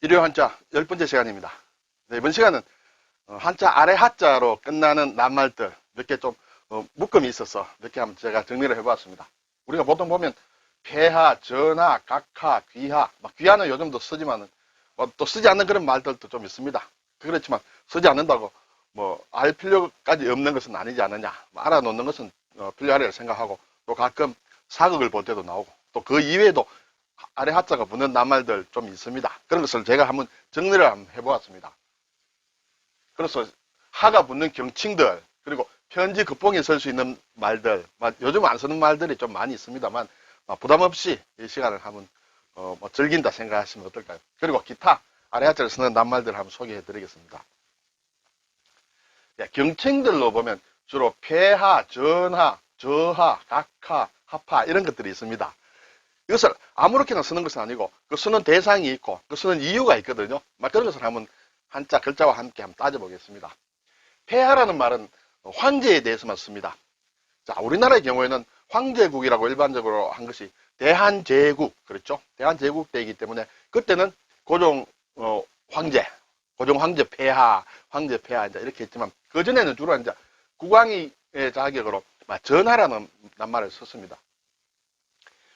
일요 한자 열 번째 시간입니다. 네, 이번 시간은 어, 한자 아래 하자로 끝나는 낱말들 몇 개 좀 묶음이 있어서 몇 개 한번 제가 정리를 해보았습니다. 우리가 보통 보면 폐하, 전하, 각하, 귀하, 막 귀하는 요즘도 쓰지만은 뭐 또 쓰지 않는 그런 말들도 좀 있습니다. 그렇지만 쓰지 않는다고 뭐 알 필요까지 없는 것은 아니지 않느냐. 뭐 알아놓는 것은 어, 필요하리라 생각하고 또 가끔 사극을 볼 때도 나오고 또 그 이외에도 아래 하자가 붙는 낱말들 좀 있습니다. 그런 것을 제가 한번 정리를 한번 해보았습니다. 그래서 하가 붙는 경칭들 그리고 편지 극봉에 설수 있는 말들 막 요즘 안 쓰는 말들이 좀 많이 있습니다만 막 부담 없이 이 시간을 한번 어, 뭐 즐긴다 생각하시면 어떨까요? 그리고 기타 아래 하자를 쓰는 낱말들을 한번 소개해 드리겠습니다. 예, 경칭들로 보면 주로 폐하, 전하, 저하, 각하, 합하 이런 것들이 있습니다. 이것을 아무렇게나 쓰는 것은 아니고 그 쓰는 대상이 있고 그 쓰는 이유가 있거든요. 막 그런 것을 한번 한자 글자와 함께 한번 따져보겠습니다. 폐하라는 말은 황제에 대해서만 씁니다. 자, 우리나라의 경우에는 황제국이라고 일반적으로 한 것이 대한제국 그렇죠? 대한제국 때이기 때문에 그때는 고종 어, 황제, 고종 황제 폐하, 황제 폐하 이제 이렇게 했지만 그 전에는 주로 이제 국왕의 자격으로 전하라는 낱말을 썼습니다.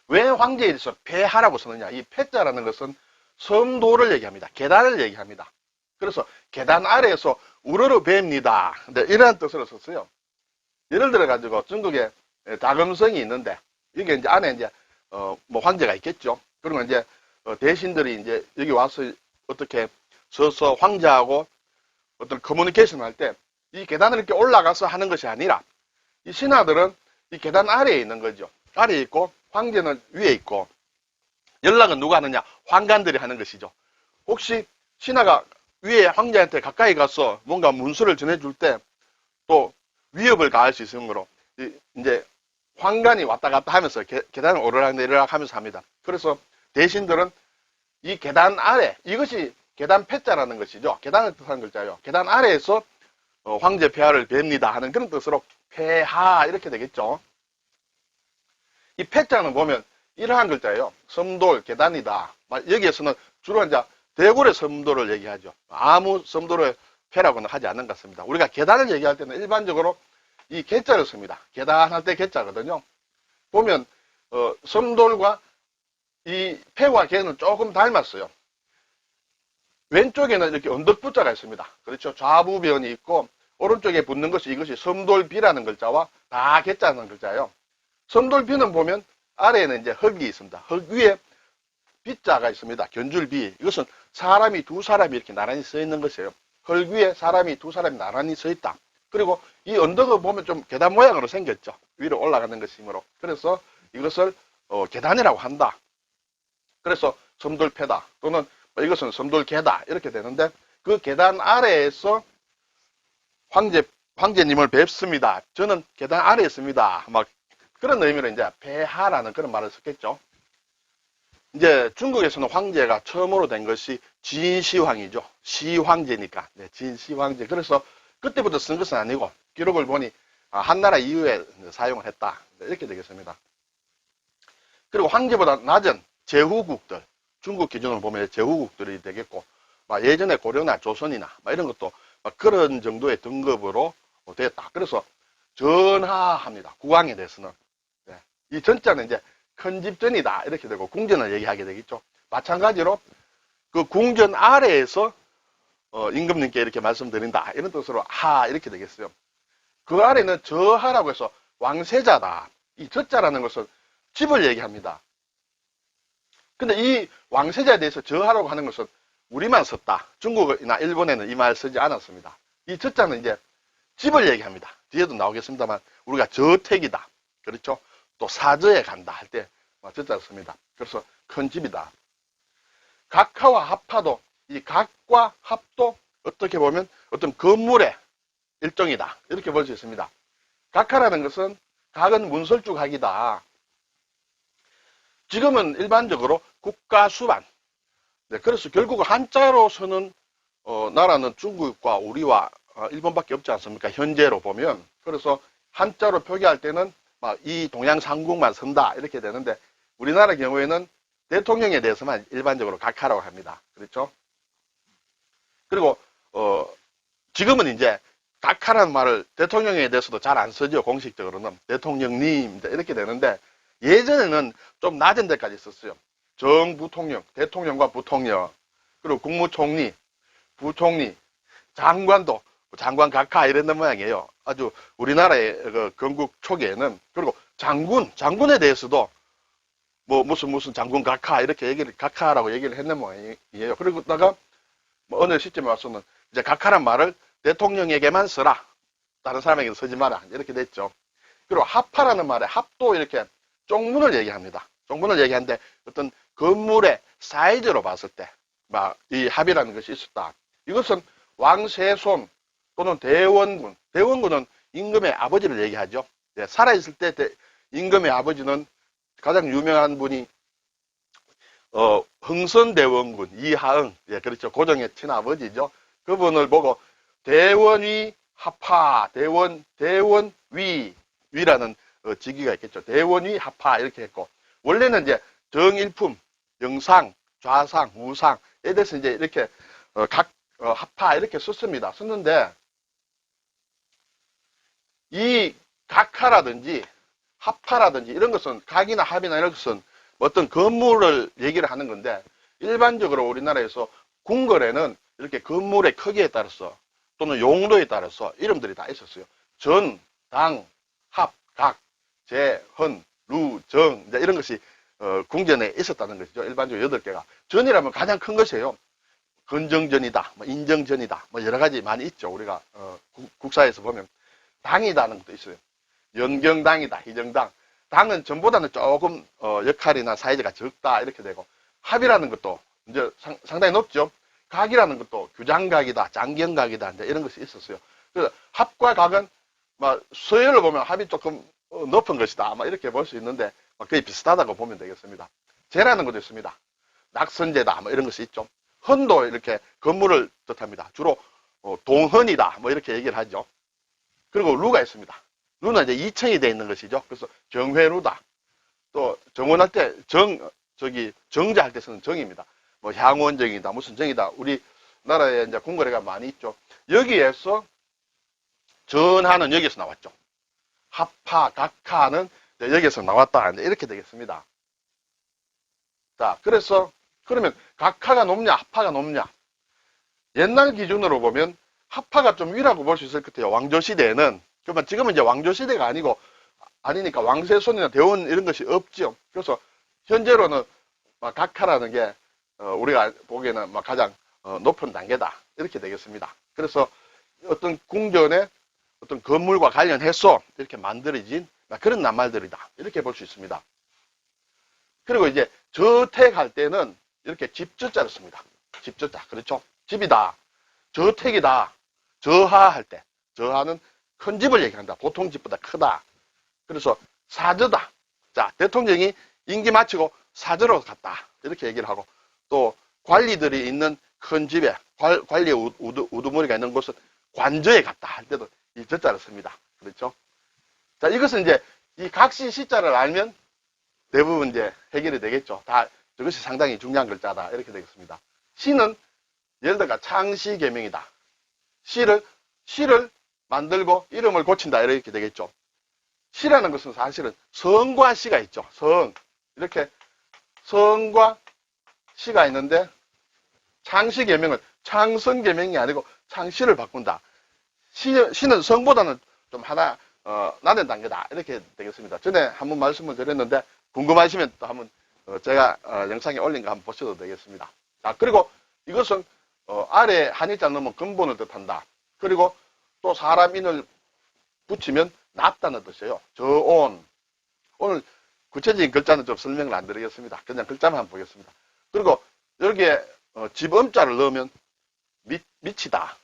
왜 황제에 대해서 폐하라고 쓰느냐? 이 폐자라는 것은 섬도를 얘기합니다. 계단을 얘기합니다. 그래서 계단 아래에서 우러러 뵙니다. 네, 이런 뜻으로 썼어요. 예를 들어 가지고 중국에 다금성이 있는데 이게 이제 안에 이제 어 뭐 황제가 있겠죠. 그러면 이제 어, 대신들이 이제 여기 와서 어떻게 서서 황제하고 어떤 커뮤니케이션 할 때 이 계단을 이렇게 올라가서 하는 것이 아니라 이 신하들은 이 계단 아래에 있는 거죠. 아래에 있고 황제는 위에 있고 연락은 누가 하느냐? 황관들이 하는 것이죠. 혹시 신하가 위에 황제한테 가까이 가서 뭔가 문서를 전해줄 때 또 위협을 가할 수 있으므로 이제 황관이 왔다 갔다 하면서 계, 단을 오르락 내리락 하면서 합니다. 그래서 대신들은 이 계단 아래 이것이 계단 패자라는 것이죠. 계단을 뜻하는 글자예요. 계단 아래에서 어, 황제 폐하를 뵙니다 하는 그런 뜻으로 폐하 이렇게 되겠죠. 이 패자는 보면 이러한 글자예요. 섬돌, 계단이다. 여기에서는 주로 이제 대골의 섬도를 얘기하죠. 아무 섬도를 폐라고는 하지 않는 것 같습니다. 우리가 계단을 얘기할 때는 일반적으로 이 개자를 씁니다. 계단 할때 개자거든요. 보면 어, 섬돌과 이 폐와 개는 조금 닮았어요. 왼쪽에는 이렇게 언덕부자가 있습니다. 그렇죠. 좌부변이 있고 오른쪽에 붙는 것이 이것이 섬돌비라는 글자와 다 개자는 글자예요. 섬돌비는 보면 아래에는 이제 흙이 있습니다. 흙 위에 비자가 있습니다. 견줄비. 이것은 사람이 두 사람이 이렇게 나란히 서 있는 것이에요. 흙 위에 사람이 두 사람이 나란히 서 있다. 그리고 이 언덕을 보면 좀 계단 모양으로 생겼죠. 위로 올라가는 것이므로. 그래서 이것을 어, 계단이라고 한다. 그래서 섬돌패다. 또는 뭐 이것은 섬돌개다. 이렇게 되는데 그 계단 아래에서 황제, 황제님을 뵙습니다. 저는 계단 아래에 있습니다. 막 그런 의미로 이제 폐하라는 그런 말을 썼겠죠. 이제 중국에서는 황제가 처음으로 된 것이 진시황이죠. 시황제니까. 네, 진시황제. 그래서 그때부터 쓴 것은 아니고 기록을 보니 아, 한나라 이후에 사용을 했다. 네, 이렇게 되겠습니다. 그리고 황제보다 낮은 제후국들, 중국 기준으로 보면 제후국들이 되겠고, 예전에 고려나 조선이나 이런 것도 그런 정도의 등급으로 되었다. 그래서 전하합니다. 국왕에 대해서는. 네. 이 전자는 이제 큰 집전이다. 이렇게 되고 궁전을 얘기하게 되겠죠. 마찬가지로 그 궁전 아래에서 어, 임금님께 이렇게 말씀드린다. 이런 뜻으로 하 이렇게 되겠어요. 그 아래는 저하라고 해서 왕세자다. 이 저자라는 것은 집을 얘기합니다. 근데 이 왕세자에 대해서 저하라고 하는 것은 우리만 썼다. 중국이나 일본에는 이 말 쓰지 않았습니다. 이 저자는 이제 집을 얘기합니다. 뒤에도 나오겠습니다만 우리가 저택이다. 그렇죠? 또 사저에 간다 할때 저자를 씁니다. 그래서 큰 집이다. 각하와 합하도 이 각과 합도 어떻게 보면 어떤 건물의 일종이다. 이렇게 볼 수 있습니다. 각하라는 것은 각은 문설주 각이다. 지금은 일반적으로 국가수반. 네, 그래서 결국 한자로 쓰는 어, 나라는 중국과 우리와 어, 일본밖에 없지 않습니까? 현재로 보면. 그래서 한자로 표기할 때는 이 동양 상국만 쓴다 이렇게 되는데 우리나라 경우에는 대통령에 대해서만 일반적으로 각하라고 합니다. 그렇죠? 그리고 어 지금은 이제 각하라는 말을 대통령에 대해서도 잘 안 쓰죠 공식적으로는 대통령님 이렇게 되는데 예전에는 좀 낮은 데까지 썼어요 정부통령 대통령과 부통령 그리고 국무총리 부총리 장관도 장관 각하 이랬는 모양이에요 아주 우리나라의 그 건국 초기에는 그리고 장군 장군에 대해서도 뭐 무슨 무슨 장군 각하 이렇게 얘기를 각하라고 얘기를 했는 모양이에요 그러다가 뭐 어느 시점에 와서는 이제 각하란 말을 대통령에게만 써라. 다른 사람에게 쓰지 마라. 이렇게 됐죠. 그리고 합하라는 말에 합도 이렇게 쪽문을 얘기합니다. 쪽문을 얘기하는데 어떤 건물의 사이즈로 봤을 때, 막 이 합이라는 것이 있었다. 이것은 왕세손 또는 대원군. 대원군은 임금의 아버지를 얘기하죠. 예, 살아있을 때 대- 임금의 아버지는 가장 유명한 분이 어, 흥선대원군 이하응, 예, 그렇죠. 고종의 친아버지죠. 그분을 보고 대원위 합하, 대원, 대원위, 위라는 어, 직위가 있겠죠. 대원위 합하 이렇게 했고 원래는 이제 정일품, 영상, 좌상, 우상에 대해서 이제 이렇게 어, 각 어, 합하 이렇게 썼습니다. 썼는데 이 각하라든지 합하라든지 이런 것은 각이나 합이나 이런 것은 어떤 건물을 얘기를 하는 건데 일반적으로 우리나라에서 궁궐에는 이렇게 건물의 크기에 따라서 또는 용도에 따라서 이름들이 다 있었어요. 전, 당, 합, 각, 제, 헌, 루, 정 이런 것이 어, 궁전에 있었다는 것이죠. 일반적으로 여덟 개가 전이라면 가장 큰 것이에요. 건정전이다, 뭐 인정전이다, 뭐 여러 가지 많이 있죠. 우리가 어, 국- 국사에서 보면 당이다는 것도 있어요. 연경당이다, 희정당. 당은 전보다는 조금 어, 역할이나 사이즈가 적다 이렇게 되고 합이라는 것도 이제 상, 상당히 높죠. 각이라는 것도 규장각이다, 장경각이다 이제 이런 것이 있었어요. 그래서 합과 각은 막 서열을 보면 합이 조금 어, 높은 것이다, 막 이렇게 볼 수 있는데 막 거의 비슷하다고 보면 되겠습니다. 재라는 것도 있습니다. 낙선제다, 뭐 이런 것이 있죠. 헌도 이렇게 건물을 뜻합니다. 주로 어, 동헌이다, 뭐 이렇게 얘기를 하죠. 그리고 루가 있습니다. 루는 이제 2층이 되어 있는 것이죠. 그래서 정회루다. 또 정원할 때 정, 저기 정자 할 때 쓰는 정입니다. 뭐 향원정이다, 무슨 정이다. 우리 나라에 이제 궁궐에가 많이 있죠. 여기에서 전하는 여기서 나왔죠. 합하, 각하는 여기서 나왔다. 이렇게 되겠습니다. 자, 그래서 그러면 각하가 높냐, 합하가 높냐? 옛날 기준으로 보면 합하가 좀 위라고 볼 수 있을 것 같아요. 왕조 시대에는. 그러면 지금은 이제 왕조 시대가 아니고 아니니까 왕세손이나 대원 이런 것이 없죠. 그래서 현재로는 막 각하라는 게 어, 우리가 보기에는 막 가장 어, 높은 단계다 이렇게 되겠습니다. 그래서 어떤 궁전의 어떤 건물과 관련해서 이렇게 만들어진 막 그런 낱말들이다 이렇게 볼 수 있습니다. 그리고 이제 저택할 때는 이렇게 집저자를 씁니다. 집저자 그렇죠? 집이다, 저택이다, 저하할 때 저하는 큰 집을 얘기한다. 보통 집보다 크다. 그래서 사저다. 자, 대통령이 임기 마치고 사저로 갔다. 이렇게 얘기를 하고 또 관리들이 있는 큰 집에 관, 관리의 우- 우두, 우두머리가 있는 곳은 관저에 갔다 할 때도 이 저자를 씁니다. 그렇죠? 자, 이것은 이제 이 각시 시자를 알면 대부분 이제 해결이 되겠죠. 다 저것이 상당히 중요한 글자다. 이렇게 되겠습니다. 시는 예를 들어 창시 개명이다. 시를 시를 만들고 이름을 고친다 이렇게 되겠죠. 시라는 것은 사실은 성과 시가 있죠. 성 이렇게 성과 시가 있는데 창시 개명은 창성 개명이 아니고 창시를 바꾼다. 시, 시는 성보다는 좀 하나 어, 낮은 단계다 이렇게 되겠습니다. 전에 한번 말씀을 드렸는데 궁금하시면 또 한번 어, 제가 어, 영상에 올린 거 한번 보셔도 되겠습니다. 자 그리고 이것은 어, 아래 한일자 넣으면 근본을 뜻한다. 그리고 또 사람 인을 붙이면 낫다는 뜻이에요. 저온. 오늘 구체적인 글자는 좀 설명을 안 드리겠습니다. 그냥 글자만 한번 보겠습니다. 그리고 여기에 어, 집음자를 넣으면 밑, 밑이다.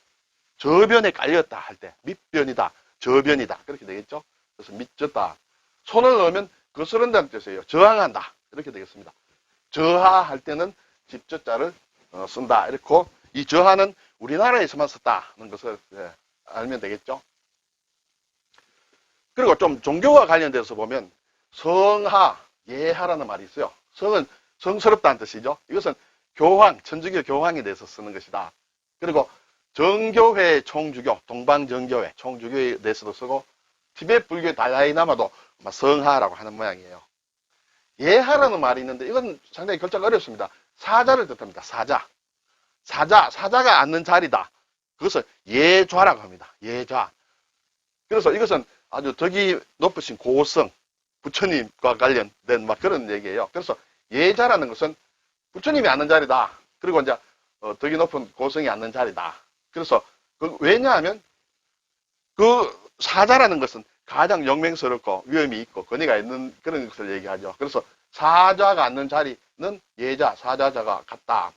저변에 깔렸다 할 때 밑변이다. 저변이다. 그렇게 되겠죠? 그래서 밑졌다. 손을 넣으면 거스른다는 뜻이에요. 저항한다. 이렇게 되겠습니다. 저하할 때는 집저자를 어, 쓴다. 이렇고 이 저하는 우리나라에서만 썼다는 것을 예, 알면 되겠죠. 그리고 좀 종교와 관련돼서 보면 성하, 예하라는 말이 있어요. 성은 성스럽다는 뜻이죠. 이것은 교황, 천주교 교황에 대해서 쓰는 것이다. 그리고 정교회 총주교, 동방정교회 총주교에 대해서도 쓰고 티베트 불교 달라이나마도 성하라고 하는 모양이에요. 예하라는 말이 있는데 이건 상당히 결자가 어렵습니다. 사자를 뜻합니다. 사자. 사자, 사자가 앉는 자리다. 그것을 예좌라고 합니다. 예좌. 그래서 이것은 아주 덕이 높으신 고성, 부처님과 관련된 막 그런 얘기예요. 그래서 예자라는 것은 부처님이 앉는 자리다. 그리고 이제 어, 덕이 높은 고성이 앉는 자리다. 그래서 그 왜냐하면 그 사자라는 것은 가장 영맹스럽고 위험이 있고 권위가 있는 그런 것을 얘기하죠. 그래서 사자가 앉는 자리는 예자, 사자자가 같다.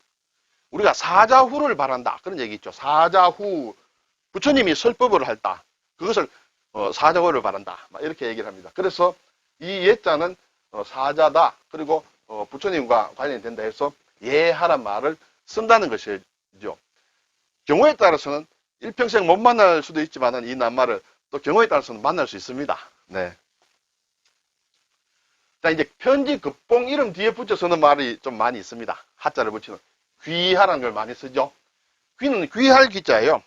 우리가 사자후를 바란다. 그런 얘기 있죠. 사자후. 부처님이 설법을 할다. 그것을 어, 사자후를 바란다. 막 이렇게 얘기를 합니다. 그래서 이 예자는 어, 사자다. 그리고 어, 부처님과 관련이 된다 해서 예하란 말을 쓴다는 것이죠. 경우에 따라서는 일평생 못 만날 수도 있지만은 이 낱말을 또 경우에 따라서는 만날 수 있습니다. 네. 자, 이제 편지 급봉 이름 뒤에 붙여 쓰는 말이 좀 많이 있습니다. 하자를 붙이는. 귀하라는 걸 많이 쓰죠. 귀는 귀할 귀자예요.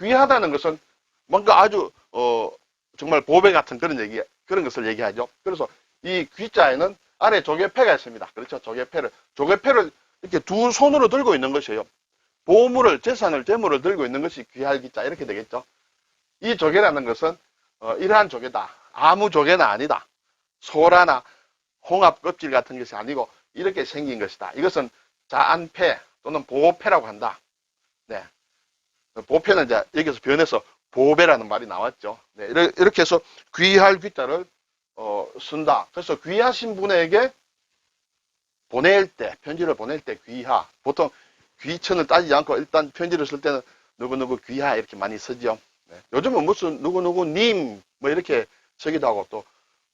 귀하다는 것은 뭔가 아주, 어, 정말 보배 같은 그런 얘기, 그런 것을 얘기하죠. 그래서 이 귀자에는 아래 조개패가 있습니다. 그렇죠. 조개패를. 조개패를 이렇게 두 손으로 들고 있는 것이에요. 보물을, 재산을, 재물을 들고 있는 것이 귀할 귀자. 이렇게 되겠죠. 이 조개라는 것은, 어, 이러한 조개다. 아무 조개는 아니다. 소라나 홍합 껍질 같은 것이 아니고 이렇게 생긴 것이다. 이것은 자안패 또는 보패라고 한다. 네. 보패는 이제 여기서 변해서 보배라는 말이 나왔죠. 네. 이렇- 이렇게 해서 귀할 귀자를 어, 쓴다. 그래서 귀하신 분에게 보낼 때, 편지를 보낼 때 귀하. 보통 귀천을 따지지 않고 일단 편지를 쓸 때는 누구누구 귀하 이렇게 많이 쓰죠. 네. 요즘은 무슨 누구누구 님, 뭐 이렇게 쓰기도 하고 또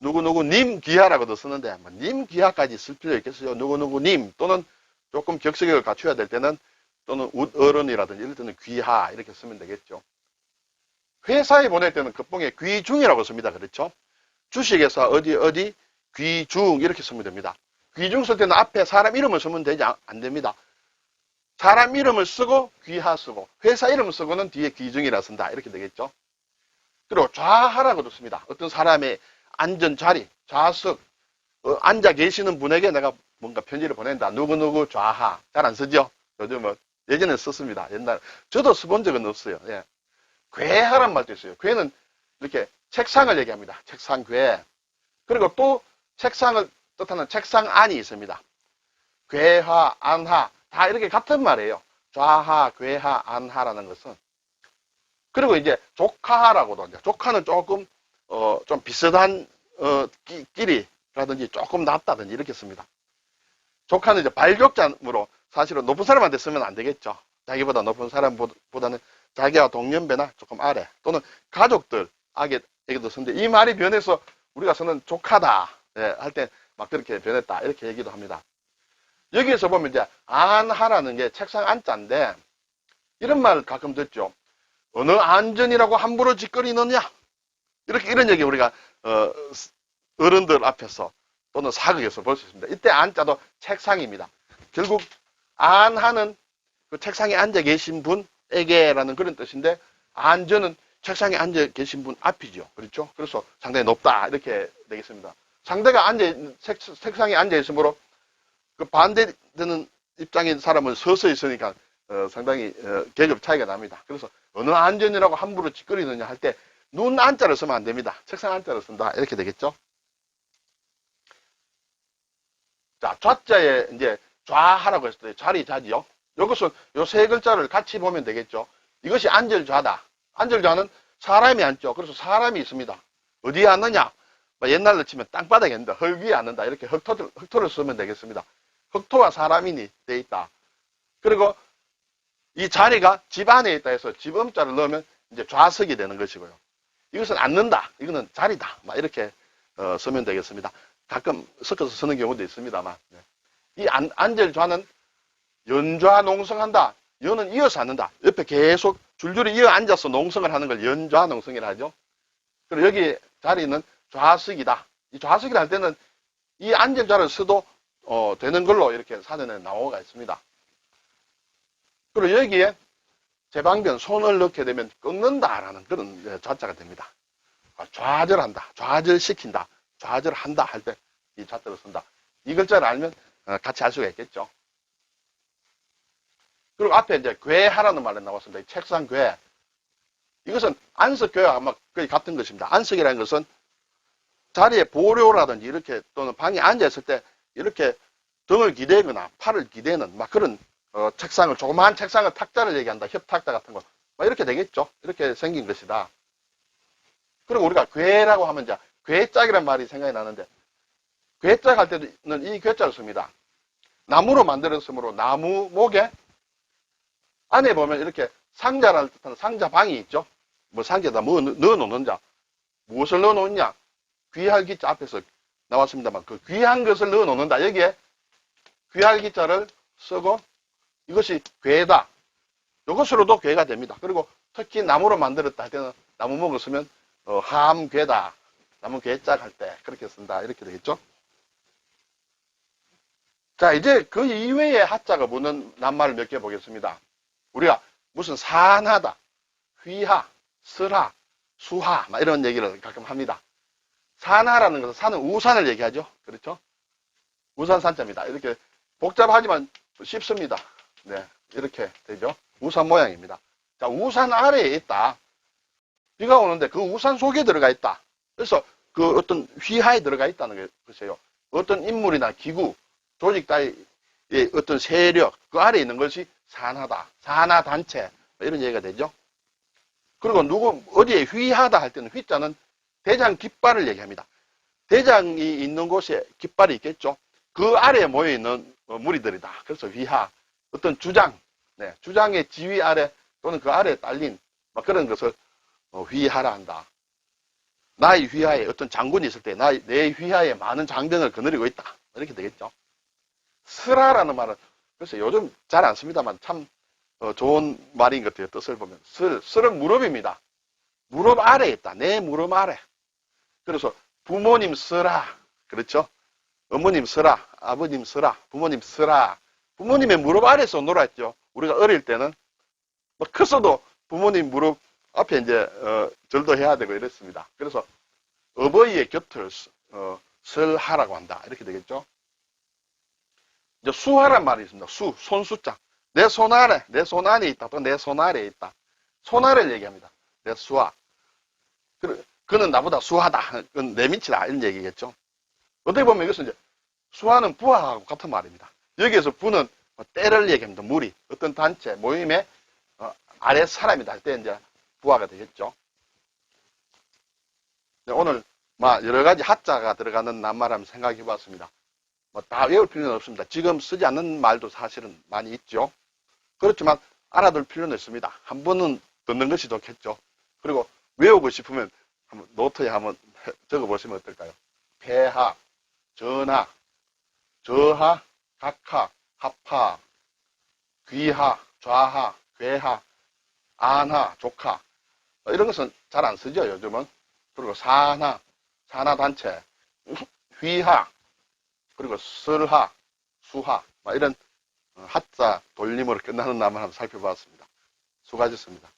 누구누구 님 귀하라고도 쓰는데 뭐 님 귀하까지 쓸 필요 있겠어요. 누구누구 님 또는 조금 격식을 갖춰야 될 때는 또는 웃 어른이라든지 이럴 때는 귀하 이렇게 쓰면 되겠죠. 회사에 보낼 때는 급봉에 귀중이라고 씁니다. 그렇죠? 주식에서 어디 어디 귀중 이렇게 쓰면 됩니다. 귀중 쓸 때는 앞에 사람 이름을 쓰면 되지 않- 안 됩니다. 사람 이름을 쓰고 귀하 쓰고 회사 이름을 쓰고는 뒤에 귀중이라 쓴다 이렇게 되겠죠. 그리고 좌하라고도 씁니다. 어떤 사람의 앉은 자리, 좌석, 어, 앉아 계시는 분에게 내가 뭔가 편지를 보낸다. 누구누구 좌하. 잘 안 쓰죠? 요즘은. 예전에 썼습니다. 옛날. 저도 써본 적은 없어요. 예. 괴하란 말도 있어요. 괴는 이렇게 책상을 얘기합니다. 책상 괴. 그리고 또 책상을 뜻하는 책상 안이 있습니다. 괴하, 안하. 다 이렇게 같은 말이에요. 좌하, 괴하, 안하라는 것은. 그리고 이제 조카라고도 이제 조카는 조금 어, 좀 비슷한 어, 끼, 끼리라든지 조금 낫다든지 이렇게 씁니다. 조카는 이제 발족자므로 사실은 높은 사람한테 쓰면 안 되겠죠. 자기보다 높은 사람보다는 자기와 동년배나 조금 아래 또는 가족들에게도 쓰는데 이 말이 변해서 우리가 쓰는 조카다 예, 할때 막 그렇게 변했다 이렇게 얘기도 합니다. 여기에서 보면 이제 안하라는 게 책상 안자인데 이런 말 가끔 듣죠. 어느 안전이라고 함부로 짓거리느냐 이렇게 이런 얘기 우리가 어, 어른들 앞에서 또는 사극에서 볼 수 있습니다. 이때 안자도 책상입니다. 결국 안하는 그 책상에 앉아 계신 분에게라는 그런 뜻인데 안전은 책상에 앉아 계신 분 앞이죠. 그렇죠? 그래서 상당히 높다 이렇게 되겠습니다. 상대가 앉아 책, 책상에 앉아 있으므로 그 반대되는 입장인 사람은 서서 있으니까 어, 상당히 어, 계급 차이가 납니다. 그래서 어느 안전이라고 함부로 짓거리느냐 할 때 눈 안자를 쓰면 안 됩니다. 책상 안자를 쓴다. 이렇게 되겠죠? 자, 좌자에 이제 좌하라고 했을 때 자리 자지요. 이것은 요 세 글자를 같이 보면 되겠죠. 이것이 안절좌다. 안절좌는 사람이 앉죠. 그래서 사람이 있습니다. 어디에 앉느냐? 뭐 옛날로 치면 땅바닥에 앉는다. 흙 위에 앉는다. 이렇게 흙토를, 흙토를 쓰면 되겠습니다. 흙토와 사람이 돼 있다. 그리고 이 자리가 집 안에 있다 해서 집음자를 넣으면 이제 좌석이 되는 것이고요. 이것은 앉는다. 이거는 자리다. 막 이렇게 어, 쓰면 되겠습니다. 가끔 섞어서 쓰는 경우도 있습니다만. 네. 이 안, 안절좌는 연좌 농성한다. 연은 이어서 앉는다. 옆에 계속 줄줄이 이어 앉아서 농성을 하는 걸 연좌 농성이라 하죠. 그리고 여기 자리는 좌석이다. 이 좌석이라 할 때는 이 안절좌를 써도 어, 되는 걸로 이렇게 사전에 나오가 있습니다. 그리고 여기에 제방변 손을 넣게 되면 꺾는다라는 그런 예, 좌자가 됩니다. 아, 좌절한다, 좌절시킨다, 좌절한다 할 때 이 좌자를 쓴다. 이 글자를 알면 어, 같이 할 수가 있겠죠. 그리고 앞에 이제 괴하라는 말이 나왔습니다. 이 책상 괴. 이것은 안석괴와 아마 거의 같은 것입니다. 안석이라는 것은 자리에 보료라든지 이렇게 또는 방에 앉아있을 때 이렇게 등을 기대거나 팔을 기대는 막 그런 어, 책상을 조그마한 책상을 탁자를 얘기한다. 협탁자 같은 거. 막 이렇게 되겠죠. 이렇게 생긴 것이다. 그리고 우리가 괴라고 하면 이제 괴짝이라는 말이 생각이 나는데 괴짝 할 때는 이 괴짝을 씁니다. 나무로 만들었으므로 나무 목에 안에 보면 이렇게 상자라는 뜻하는 상자 방이 있죠. 뭐 상자에다 뭐 넣- 넣어놓는 자. 무엇을 넣어놓느냐? 귀할 기자 앞에서 나왔습니다만 그 귀한 것을 넣어놓는다. 여기에 귀할 기자를 쓰고 이것이 괴다. 이것으로도 괴가 됩니다. 그리고 특히 나무로 만들었다 할 때는 나무 목을 쓰면 어, 함괴다. 나무 괴짝 할 때 그렇게 쓴다. 이렇게 되겠죠. 자 이제 그 이외의 하자가 붙는 낱말을 몇 개 보겠습니다. 우리가 무슨 산하다, 휘하, 슬하, 수하 막 이런 얘기를 가끔 합니다. 산하라는 것은 산은 우산을 얘기하죠. 그렇죠? 우산 산자입니다. 이렇게 복잡하지만 쉽습니다. 네, 이렇게 되죠. 우산 모양입니다. 자, 우산 아래에 있다. 비가 오는데 그 우산 속에 들어가 있다. 그래서 그 어떤 휘하에 들어가 있다는 것이에요. 어떤 인물이나 기구, 조직 따위의 어떤 세력, 그 아래에 있는 것이 산하다. 산하 단체. 뭐 이런 얘기가 되죠. 그리고 누구, 어디에 휘하다 할 때는 휘자는 대장 깃발을 얘기합니다. 대장이 있는 곳에 깃발이 있겠죠. 그 아래에 모여있는 어, 무리들이다. 그래서 휘하. 어떤 주장, 네, 주장의 지위 아래 또는 그 아래에 딸린 막 그런 것을 어, 휘하라 한다. 나의 휘하에 어떤 장군이 있을 때 나의, 내 휘하에 많은 장병을 거느리고 있다. 이렇게 되겠죠. 슬하라는 말은 글쎄 요즘 잘 안 씁니다만 참 어, 좋은 말인 것 같아요. 뜻을 보면 슬, 슬은 무릎입니다. 무릎 아래에 있다. 내 무릎 아래. 그래서 부모님 쓰라. 그렇죠? 어머님 쓰라. 아버님 쓰라. 부모님 쓰라. 부모님의 무릎 아래서 놀았죠. 우리가 어릴 때는 뭐 컸어도 부모님 무릎 앞에 이제 어, 절도 해야 되고 이랬습니다. 그래서 어버이의 곁을 스- 어, 설하라고 한다. 이렇게 되겠죠. 이제 수하란 말이 있습니다. 수, 손수자. 내 손 아래, 내 손 안에 있다. 또 내 손 아래에 있다. 손 아래를 얘기합니다. 내 수하. 그, 그는 나보다 수하다. 그건 내 밑이다. 이런 얘기겠죠. 어떻게 보면 이것은 이제 수하는 부하하고 같은 말입니다. 여기에서 부는 뭐 때를 얘기합니다. 무리. 어떤 단체, 모임의 어, 아래 사람이다 할 때 이제 부하가 되겠죠. 네, 오늘 막 여러 가지 하자가 들어가는 낱말 한번 생각해 봤습니다. 뭐 다 외울 필요는 없습니다. 지금 쓰지 않는 말도 사실은 많이 있죠. 그렇지만 알아둘 필요는 있습니다. 한 번은 듣는 것이 좋겠죠. 그리고 외우고 싶으면 한번 노트에 한번 적어 보시면 어떨까요? 폐하, 전하, 저하, 각하, 합하, 귀하, 좌하, 괴하, 안하, 조카 어, 이런 것은 잘 안 쓰죠 요즘은 그리고 산하, 산하단체, 휘하, 그리고 설하, 수하 막 이런 어, 하자 돌림으로 끝나는 나만 한번 살펴봤습니다. 수고하셨습니다.